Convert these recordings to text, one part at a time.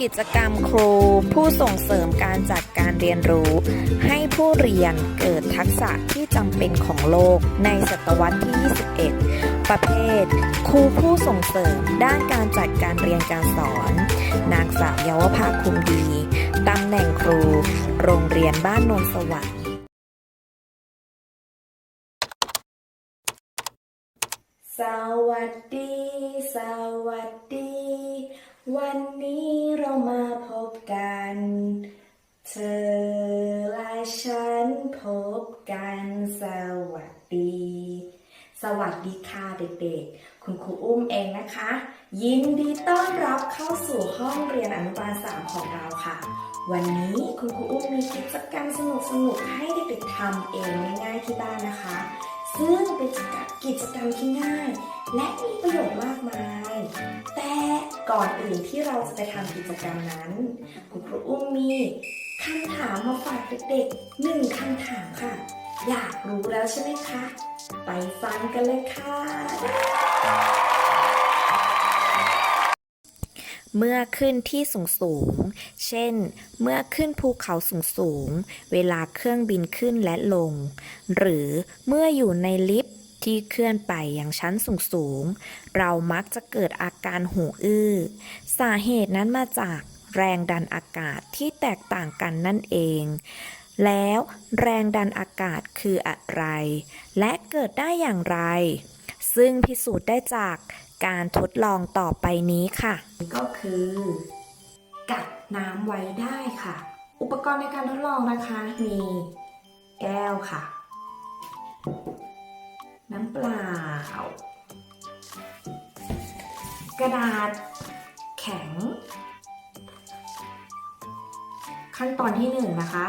กิจกรรมครู ผู้ส่งเสริมการจัดการเรียนรู้ ให้ผู้เรียนเกิดทักษะที่จำเป็นของโลกในศตวรรษที่ 21 ประเภท ครูผู้ส่งเสริมด้านการจัดการเรียนการสอน นางสาวเยาวภาคุมดีตำแหน่งครู โรงเรียนบ้านนนสวัสดิ์สวัสดี สวัสดี วันนี้ กันเธอและฉันพบกันสวัสดี สวัสดีค่ะเด็กๆ คุณครูอุ้มเองนะคะ ยินดีต้อนรับเข้าสู่ห้องเรียนอนุบาลสามของเราค่ะ วันนี้คุณครูอุ้มมีกิจกรรมสนุกๆให้เด็กๆทำเองง่ายๆที่บ้านนะคะ ซึ่งเป็นกิจกรรมที่ง่าย และมีประโยชน์มากมาย แต่ก่อนอื่นที่เราจะไปทำกิจกรรมนั้น คุณครูอุ้มมีคำถามมาฝากเด็กๆหนึ่งคำถามค่ะ อยากรู้แล้วใช่ไหมคะ ไปฟังกันเลยค่ะ เมื่อขึ้นที่สูงสูงๆเช่น เมื่อขึ้นภูเขาสูงสูงๆเวลาเครื่องบินขึ้นและลง หรือเมื่ออยู่ในลิฟต์ที่เคลื่อนไปอย่างชั้นสูงๆเรามักจะเกิดอาการหูอื้อ สาเหตุนั้นมาจากแรงดันอากาศที่แตกต่างกันนั่นเอง แล้วแรงดันอากาศคืออะไร และเกิดได้อย่างไร ซึ่งพิสูจน์ได้จาก การทดลองต่อไปนี้ค่ะ ก็คือ กักน้ำไว้ได้ค่ะ อุปกรณ์ในการทดลองนะคะ มีแก้วค่ะ น้ำเปล่า กระดาษแข็ง ขั้นตอนที่หนึ่งนะคะ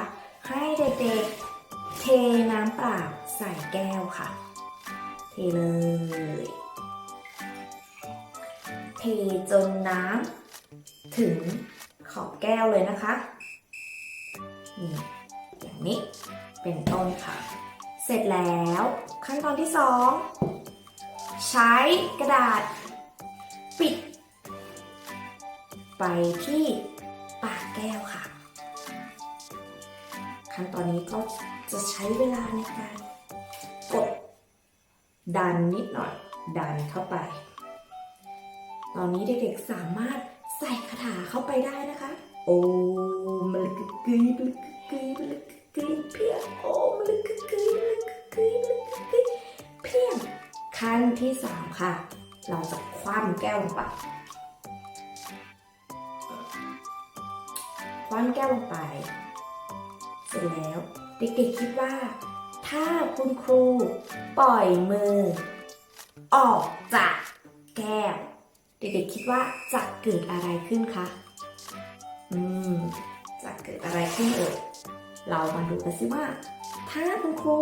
ให้เด็กๆเทน้ำเปล่าใส่แก้วค่ะ เทเลย เทจนน้ำถึงขอบแก้วเลยนะคะ นี่อย่างนี้เป็นต้นค่ะ เสร็จแล้วขั้นตอนที่สองใช้กระดาษปิด ไปที่ปากแก้วค่ะ ขั้นตอนนี้ก็จะใช้เวลาในการกดดันนิดหน่อย ดันเข้าไป ตอนนี้เด็กๆสามารถใส่คาถาเข้าไปได้นะคะ โอมลึกกึยมลึกกึยมลึกกึยเพียงโอมลึกกึยมลึกกึยมลึกกึกกึยเพียงขั้นที่สามค่ะ เราจะคว่ำแก้วลงไปคว่ำแก้วลงไป เสร็จแล้วเด็กๆคิดว่า ถ้าคุณครูปล่อยมือ ออกจากแก้ว เด็กๆคิดว่าจะเกิดอะไรขึ้นคะ อืม จะเกิดอะไรขึ้นเอ่ย เรามาดูกันสิว่า ถ้าคุณครู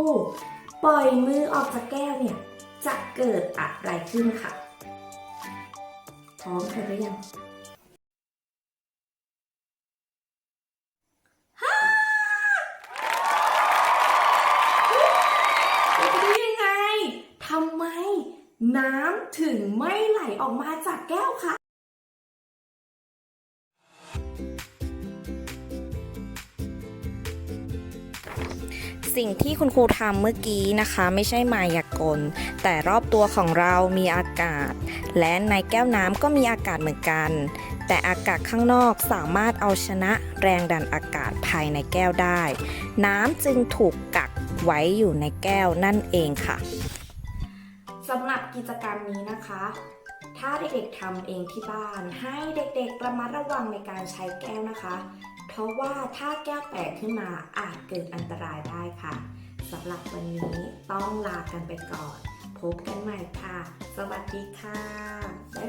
ปล่อยมือออกจากแก้วเนี่ย จะเกิดอะไรขึ้นค่ะ พร้อมกันหรือยัง จะไปได้ยังไง ทำไม น้ำ ถึงไม่ไหลออกมาจากแก้วคะสิ่งที่คุณครูทำเมื่อกี้นะคะ ไม่ใช่มายากล แต่รอบตัวของเรามีอากาศ และในแก้วน้ำก็มีอากาศเหมือนกัน แต่อากาศข้างนอกสามารถเอาชนะแรงดันอากาศภายในแก้วได้ น้ำจึงถูกกักไว้อยู่ในแก้วนั่นเองค่ะ สำหรับกิจกรรมนี้นะคะ ถ้าเด็กๆทำเองที่บ้าน ให้เด็กๆระมัดระวังในการใช้แก้วนะคะ เพราะว่าถ้าแก้วแตกขึ้นมาอาจเกิดอันตรายได้ค่ะสำหรับวันนี้ต้องลากันไปก่อน พบกันใหม่ค่ะ สวัสดีค่ะบ๊ายบาย